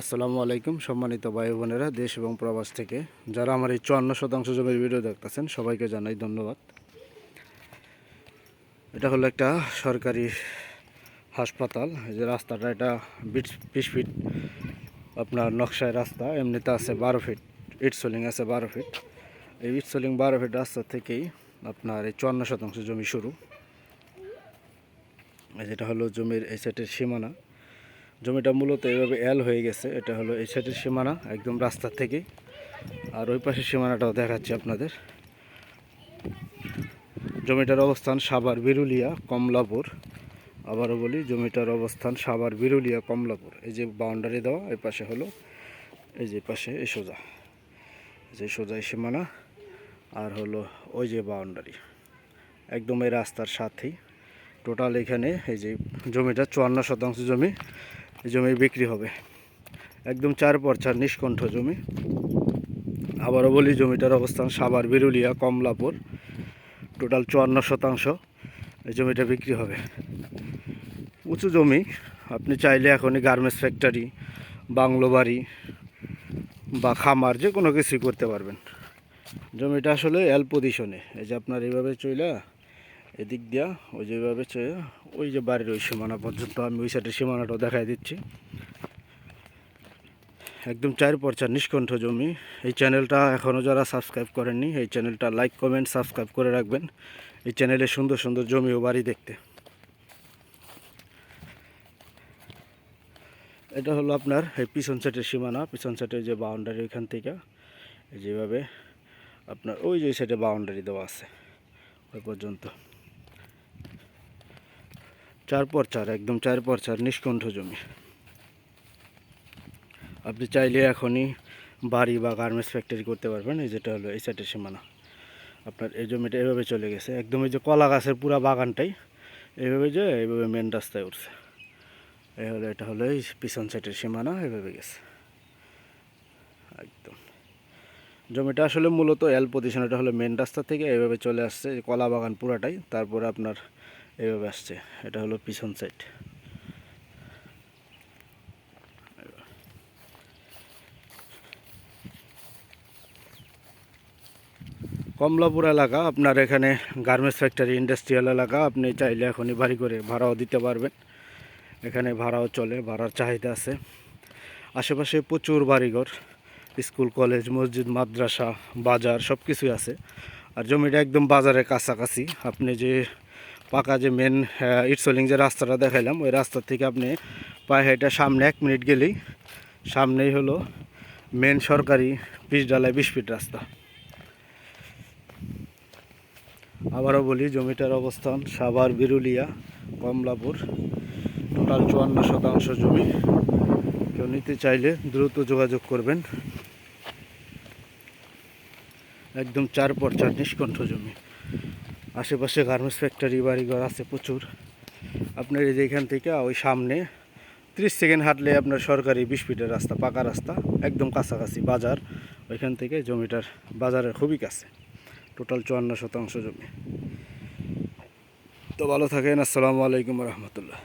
আসসালামু আলাইকুম, সম্মানিত ভাই বোনেরা দেশ এবং প্রবাস থেকে। যারা আমার এই চুয়ান্ন শতাংশ জমির ভিডিও দেখতেছেন, সবাইকে জানাই ধন্যবাদ। এটা হলো একটা সরকারি হাসপাতাল, এই যে রাস্তাটা এটা বিশ ফিট, আপনার নকশায় রাস্তা, এমনিতে আছে বারো ফিট, ইট সোলিং আছে বারো ফিট। এই ইট সোলিং বারো ফিট রাস্তা থেকেই আপনার এই চুয়ান্ন শতাংশ জমি শুরু। যেটা হলো জমির এই সাইটের সীমানা। জমিটা মূলত এইভাবে এল হয়ে গেছে। এটা হলো এই সাইডের সীমানা, একদম রাস্তার থেকে। আর ওই পাশের সীমানাটাও দেখাচ্ছি আপনাদের। জমিটার অবস্থান সাভার বিরুলিয়া, কমলাপুর। আবারও বলি, জমিটার অবস্থান সাভার বিরুলিয়া, কমলাপুর। এই যে বাউন্ডারি দেওয়া, এই পাশে হলো, এই যে পাশে এই সোজা। যে সোজা সীমানা, আর হলো ওই যে বাউন্ডারি একদম এই রাস্তার সাথেই। টোটাল এখানে এই যে জমিটা চুয়ান্ন শতাংশ জমি। জমি বিক্রি হবে। একদম চার পর চার নিষ্কণ্ঠ জমি। আবারও বলি, জমিটার অবস্থান সাভার, বিরুলিয়া, কমলাপুর। টোটাল চুয়ান্ন শতাংশ এই জমিটা বিক্রি হবে। উঁচু জমি, আপনি চাইলে এখনই গার্মেন্টস ফ্যাক্টরি বাংলো বাড়ি বা খামার, যে কোনো কিছুই করতে পারবেন। জমিটা আসলে এল পজিশনে এই যে আপনার এইভাবে চইলা এদিক দিয়া, ওই যেভাবে ওই যে বাড়ির ওই সীমানা পর্যন্ত আমি ওই সাইডের সীমানাটাও দেখাই দিচ্ছি। একদম চার পর্চার নিষ্কণ্ঠ জমি। এই চ্যানেলটা এখনও যারা সাবস্ক্রাইব করেননি, এই চ্যানেলটা লাইক কমেন্ট সাবস্ক্রাইব করে রাখবেন। এই চ্যানেলে সুন্দর সুন্দর জমি ও বাড়ি দেখতে। এটা হলো আপনার এই পিছন সাইডের সীমানা। পিছন সাইডের যে বাউন্ডারি ওইখান থেকে যেভাবে আপনার ওই যে সাইডে বাউন্ডারি দেওয়া আছে, ওই পর্যন্ত। চার পর চার, একদম চার পর চার নিষ্কণ্ঠ জমি। আপনি চাইলে এখনই বাড়ি বা গার্মেন্টস ফ্যাক্টরি করতে পারবেন, এই যেটা হলো এই সাইডের সীমানা। আপনার এই জমিটা এভাবে চলে গেছে। একদম এই যে কলা গাছের পুরা বাগানটাই এইভাবে যে এইভাবে মেন রাস্তায় উঠছে। এই হলো, এটা হলো এই পিছন সাইডের সীমানা, এভাবে গেছে। একদম। জমিটা আসলে মূলত এল পজিশন এটা হলো মেন রাস্তা থেকে এইভাবে চলে আসছে কলা বাগান পুরাটাই। তারপরে আপনার এইভাবে আসছে। এটা হলো পিছন সাইড কমলাপুর এলাকা, আপনার এখানে গার্মেন্টস ফ্যাক্টরি ইন্ডাস্ট্রিয়াল এলাকা, আপনি চাইলে এখনই বাড়ি করে ভাড়াও দিতে পারবেন। এখানে ভাড়াও চলে, ভাড়ার চাহিদা আছে। আশেপাশে প্রচুর বাড়িঘর, স্কুল, কলেজ, মসজিদ, মাদ্রাসা, বাজার সব কিছুই আছে। আর জমিটা একদম বাজারের কাছাকাছি। আপনি যে পাকা যে মেন ইটসলিং যে রাস্তাটা দেখাইলাম, ওই রাস্তা থেকে আপনি পায়ে হেঁটে সামনে এক মিনিট গেলেই সামনেই হলো মেন সরকারি পিচ ডালায় বিশ ফিট রাস্তা। আবারও বলি, জমিটার অবস্থান সাভার, বিরুলিয়া, কমলাপুর টোটাল চুয়ান্ন শতাংশ জমি। কেউ নিতে চাইলে দ্রুত যোগাযোগ করবেন। একদম চার পর চার নিষ্কণ্ঠ জমি। আশেপাশে গার্মেন্টস ফ্যাক্টরি বাড়িঘর আছে প্রচুর। আপনার এই যে এখান থেকে ওই সামনে ত্রিশ সেকেন্ড হাঁটলে আপনার সরকারি বিশ ফিটের রাস্তা, পাকা রাস্তা, একদম কাছাকাছি বাজার। ওইখান থেকে জমিটার বাজারের খুবই কাছে। টোটাল চুয়ান্ন শতাংশ জমি। তো ভালো থাকেন, আসসালামু আলাইকুম রহমতুল্লাহ।